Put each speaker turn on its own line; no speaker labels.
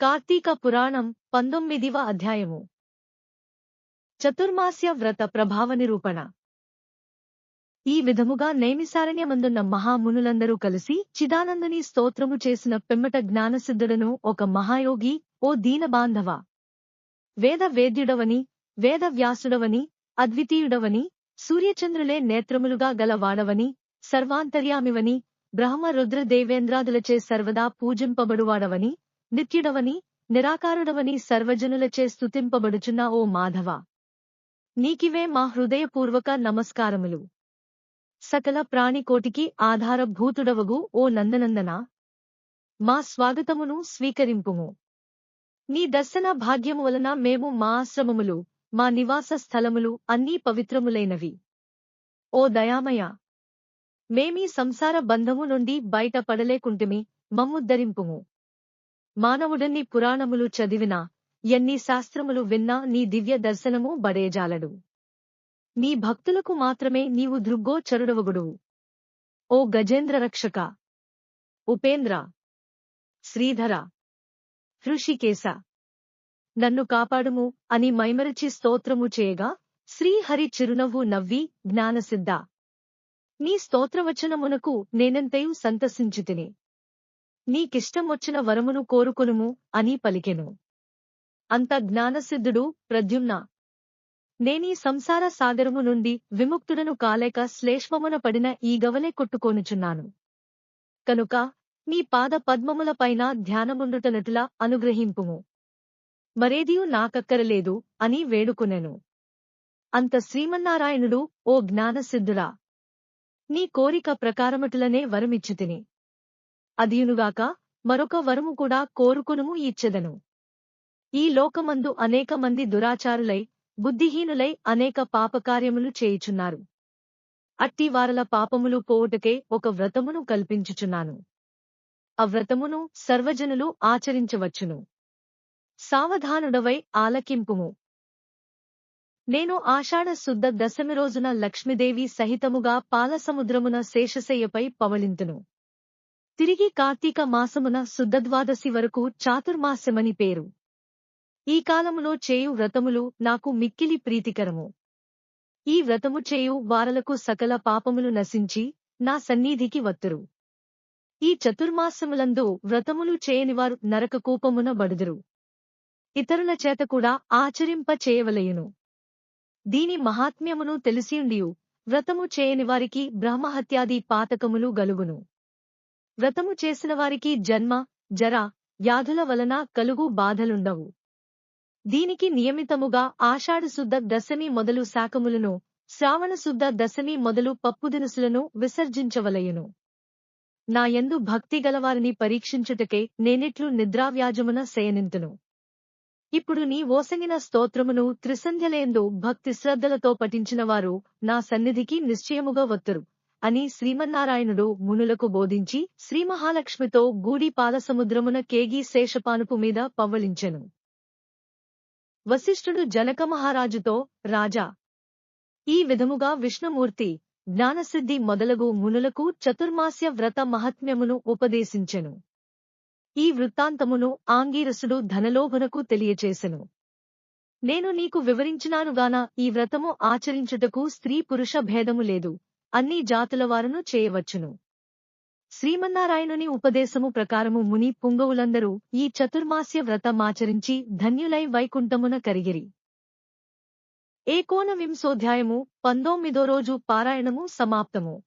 కార్తీక పురాణం పంతొమ్మిదివ అధ్యాయము. చతుర్మాస్య వ్రత ప్రభావ నిరూపణ. ఈ విధముగా నైమిసారణ్యమందున్న మహామునులందరూ కలిసి చిదానందుని స్తోత్రము చేసిన పిమ్మట జ్ఞానసిద్ధుడను ఒక మహాయోగి ఓ దీనబాంధవ వేద వేద్యుడవని వేద వ్యాసుడవని అద్వితీయుడవని సూర్యచంద్రులే నేత్రములుగా గలవాడవని సర్వాంతర్యామివని బ్రహ్మ రుద్ర దేవేంద్రాదులచే సర్వదా పూజింపబడువాడవని నిత్యుడవని నిరాకారుడవని సర్వజనులచే స్తుతింపబడుచున్న ఓ మాధవ. నీకివే మా హృదయపూర్వక నమస్కారములు. సకల ప్రాణికోటికి ఆధారభూతుడవగు ఓ నందనందన. మా స్వాగతమును స్వీకరింపుము. నీ దర్శన భాగ్యము వలన మేము మా ఆశ్రమములు మా నివాస స్థలములు అన్నీ పవిత్రములైనవి. ఓ దయామయ! మేమీ సంసార బంధము నుండి బయట పడలేకుంటిమి మమ్ముద్ధరింపుము. మానవుడన్ని పురాణములు చదివినా ఎన్ని శాస్త్రములు విన్నా నీ దివ్య దర్శనము బడేజాలడు. నీ భక్తులకు మాత్రమే నీవు దృగ్గోచరుడవగుడువు ఓ గజేంద్ర రక్షక ఉపేంద్ర! శ్రీధర! హృషికేశ! నన్ను కాపాడుము అని మైమరచి స్తోత్రము చేయగా శ్రీహరి చిరునవ్వు నవ్వి జ్ఞానసిద్ధ! నీ స్తోత్రవచనమునకు నేనంతయు సంతసించితిని. నీకిష్టం వచ్చిన వరమును కోరుకొనుము అని పలికెను. అంత జ్ఞానసిద్ధుడు ప్రద్యుమ్న. నేనీ సంసార సాగరము నుండి విముక్తుడను కాలేక శ్లేష్మమున పడిన ఈ గవలే కొట్టుకోనుచున్నాను. కనుక నీ పాద పద్మములపైన ధ్యానముండుటనటులా అనుగ్రహింపుము. మరేదియూ నాకక్కరలేదు అని వేడుకునెను. అంత శ్రీమన్నారాయణుడు ఓ జ్ఞానసిద్ధుడా. నీ కోరిక ప్రకారమటులనే వరమిచ్చుతిని. అదియునుగాక మరొక వరము కూడా కోరుకొనుము ఇచ్చెదను. ఈ లోకమందు అనేక మంది దురాచారులై బుద్ధిహీనులై అనేక పాపకార్యములు చేయుచున్నారు. అట్టి వారల పాపములు పోవుటకే ఒక వ్రతమును కల్పించుచున్నాను. ఆ వ్రతమును సర్వజనులు ఆచరించవచ్చును. సావధానుడవై ఆలకింపుము. నేను ఆషాఢ శుద్ధ దశమి రోజున లక్ష్మీదేవి సహితముగా పాలసముద్రమున శేషశయ్యపై పవళింతును. తిరిగి కార్తీక మాసమున శుద్ధద్వాదశి వరకు చాతుర్మాస్యమని పేరు. ఈ కాలములో చేయు వ్రతములు నాకు మిక్కిలి ప్రీతికరము. ఈ వ్రతము చేయు వారలకు సకల పాపములు నశించి నా సన్నిధికి వత్తురు. ఈ చతుర్మాసములందు వ్రతములు చేయనివారు నరక కూపమున బడుదురు. ఇతరుల చేత కూడా ఆచరింప చేయవలయును. దీని మహాత్మ్యమును తెలిసియుండియు వ్రతము చేయని వారికి బ్రహ్మహత్యాది పాతకములు గలుగును. వ్రతము చేసిన వారికి జన్మ జర వ్యాధుల వలన కలుగు బాధలుండవు. దీనికి నియమితముగా ఆషాఢశుద్ధ దశమి మొదలు శాకములను శ్రావణశుద్ధ దశమి మొదలు పప్పుదినుసులను విసర్జించవలయును నా యందు భక్తి గలవారిని పరీక్షించుటకే నేనిట్లు నిద్రావ్యాజమున శయనింతును. ఇప్పుడు నీ ఓసంగిన స్తోత్రమును త్రిసంధ్యలేందు భక్తి శ్రద్ధలతో పఠించిన వారు నా సన్నిధికి నిశ్చయముగా వత్తురు. అని శ్రీమన్నారాయణుడు మునులకు బోధించి శ్రీమహాలక్ష్మితో గూడి పాలసముద్రమున కేగి శేషపానుపు మీద పవ్వలించెను. వశిష్ఠుడు జనక మహారాజుతో రాజా ఈ విధముగా విష్ణుమూర్తి జ్ఞానసిద్ధి మొదలగు మునులకు చతుర్మాస్య వ్రత మహాత్మ్యమును ఉపదేశించెను. ఈ వృత్తాంతమును ఆంగీరసుడు ధనలోభునకు తెలియచేసెను. నేను నీకు వివరించినానుగాన ఈ వ్రతము ఆచరించుటకు స్త్రీ పురుష భేదము లేదు. అన్ని జాతుల వారును చేయవచ్చును. శ్రీమన్నారాయణుని ఉపదేశము ప్రకారము ముని పుంగవులందరూ ఈ చతుర్మాస్య వ్రతమాచరించి ధన్యులై వైకుంఠమున కరిగిరి. ఏకోనవింశోధ్యాయము పంతొమ్మిదో రోజు పారాయణము సమాప్తము.